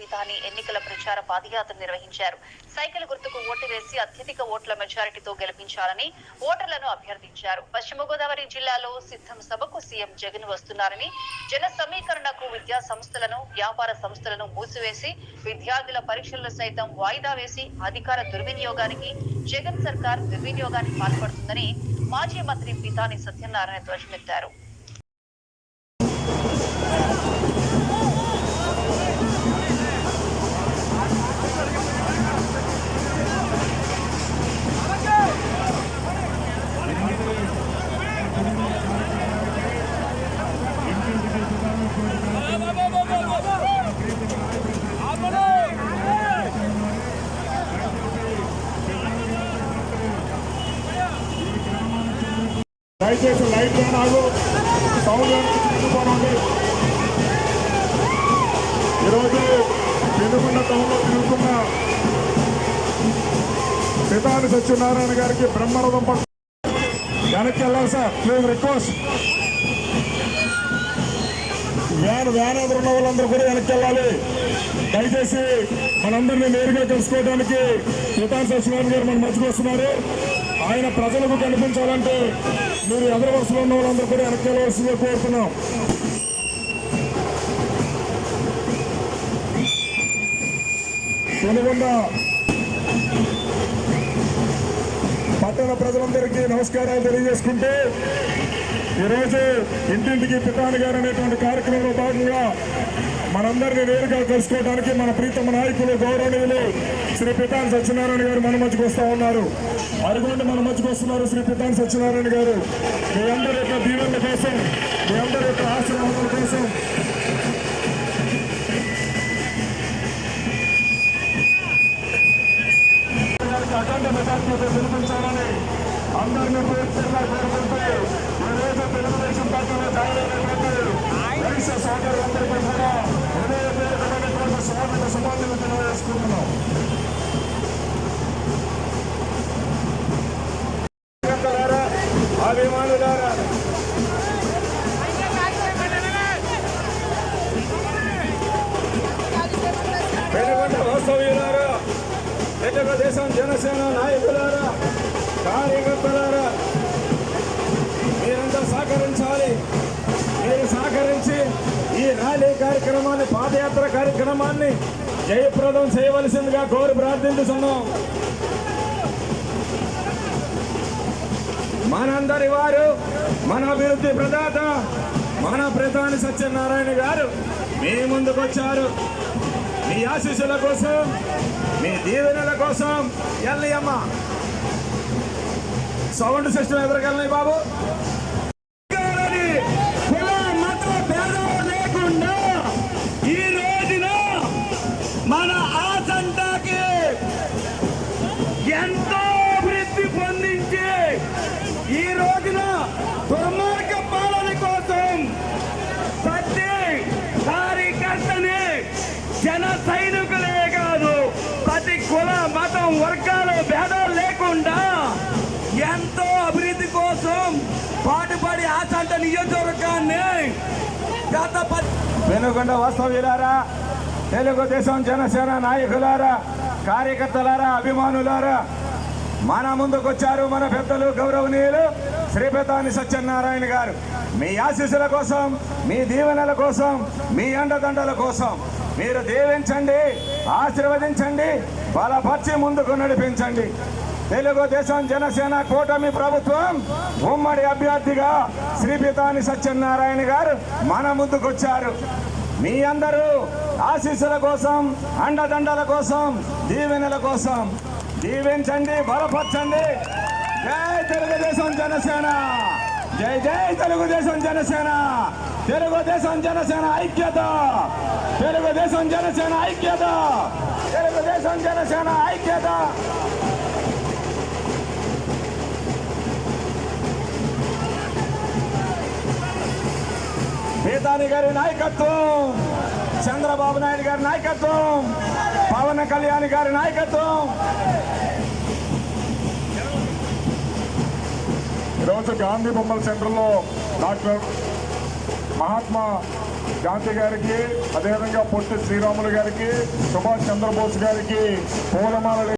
పితాని ఎన్నికల ప్రచార పాదయాత్ర నిర్వహించారు. సైకిల్ గుర్తుకు ఓటు వేసి అత్యధిక ఓట్ల మెజారిటీతో గెలిపించాలని ఓటర్లను అభ్యర్థించారు. పశ్చిమ గోదావరి జిల్లాలో సిద్ధం సభకు సీఎం జగన్ వస్తున్నారని జన సమీకరణకు విద్యా సంస్థలను వ్యాపార సంస్థలను మూసివేసి విద్యార్థుల పరీక్షలను సైతం వాయిదా వేసి అధికార దుర్వినియోగానికి జగన్ సర్కార్ దుర్వినియోగానికి పాల్పడుతుందని మాజీ మంత్రి పితాని సత్యనారాయణ ధ్వజమెత్తారు. దయచేసి లైట్ నాకు సౌండ్ తిరుగుకోనండి ఈరోజు పెనుగొండ టౌన్లో తిరుగుతున్న పితాని సత్యనారాయణ గారికి బ్రహ్మరథం పట్టు. వెనక్కి వెళ్ళాలి sir. Please request van van ఎదురున్న వాళ్ళందరూ కూడా వెనక్కి వెళ్ళాలి. దయచేసి మనందరినీ నేరుగా కలుసుకోవడానికి పితాని సత్యనారాయణ గారు మనం మర్చిపోస్తున్నారు ఆయన ప్రజలకు కనిపించాలంటే మీరు ఎదురు వరుసలో ఉన్న వాళ్ళందరూ కూడా వెనక్కి కోరుతున్నాం. పెనుగొండ పట్టణ ప్రజలందరికీ నమస్కారాలు తెలియజేసుకుంటూ ఈరోజు ఇంటింటికి పితాని గారు అనేటువంటి కార్యక్రమంలో భాగంగా మనందరినీ నేరుగా కలుసుకోవడానికి మన ప్రీతమ నాయకులు గౌరవనీయులు శ్రీ పితాన్ సత్యనారాయణ గారు మన మధ్యకు వస్తూ ఉన్నారు. అరుగుండి మన మధ్యకు వస్తున్నారు శ్రీ పితాన్ సత్యనారాయణ గారు. మీ అందరి యొక్క దీవెనల కోసం మీ అందరి యొక్క ఆశీర్వాదాల కోసం. అఖండ మెజార్టీతో పిలిపించాలని అందరినీ పూర్తిగా కోరుకుంటూ ఈ రోజు తెలుగుదేశం పార్టీలో జాయిన్ అయినటువంటి వైశ్య సోదరు అభిమానులారా వెనుకొండ వాస్తవ్యులారా తెలుగుదేశం జనసేన నాయకులారా కార్యకర్తలారా మీరంతా సహకరించాలి. మీరు సహకరించి ఈ ర్యాలీ కార్యక్రమాన్ని పాదయాత్ర కార్యక్రమాన్ని జయప్రదం చేయవలసిందిగా కోరి ప్రార్థించుతున్నాం. మనందరి వారు మన అభివృద్ధి ప్రదాత మన ప్రధాని సత్యనారాయణ గారు మీ ముందుకు వచ్చారు మీ ఆశీస్సుల కోసం మీ దీవెనల కోసం ఎల్లయ్యమ్మ. సౌండ్ సిస్టమ్ ఎదురుకెళ్ళినాయి బాబు. లేకుండా ఈ మన ఆచంటాకి ఎంతో వర్గాలు భేదాలు లేకుండా ఎంతో అభివృద్ధి కోసం పాటుపడి ఆచంట నియోజకవర్గాన్ని గత వెనుకొండ వాస్తవ్యులారా తెలుగుదేశం జనసేన నాయకులారా కార్యకర్తలారా అభిమానులారా మన ముందుకొచ్చారు మన పెద్దలు గౌరవనీయులు. శ్రీపేతాని సత్యనారాయణ గారు. మీ ఆశీస్సుల కోసం మీ దీవెనల కోసం మీ అండదండల కోసం మీరు దీవించండి ఆశీర్వదించండి బలపరిచి ముందుకు నడిపించండి. తెలుగుదేశం జనసేన కూటమి ప్రభుత్వం ఉమ్మడి అభ్యర్థిగా శ్రీపితాని సత్యనారాయణ గారు మన ముందుకొచ్చారు. మీ అందరూ ఆశీస్సుల కోసం అండదండల కోసం దీవెనల కోసం దీవించండి బలపరచండి జై తెలుగుదేశం జనసేన. జై జై తెలుగుదేశం జనసేన. తెలుగుదేశం జనసేన ఐక్యత. తెలుగుదేశం జనసేన ఐక్యత. తెలుగుదేశం జనసేన ఐక్యత. పీతాని గారి నాయకత్వం చంద్రబాబు నాయుడు గారి నాయకత్వం పవన్ కళ్యాణ్ గారి నాయకత్వం ఈరోజు గాంధీ బొమ్మల సెంటర్లో డాక్టర్ మహాత్మా గాంధీ గారికి అదేవిధంగా పొట్టి శ్రీరాములు గారికి సుభాష్ చంద్రబోస్ గారికి పూలమాల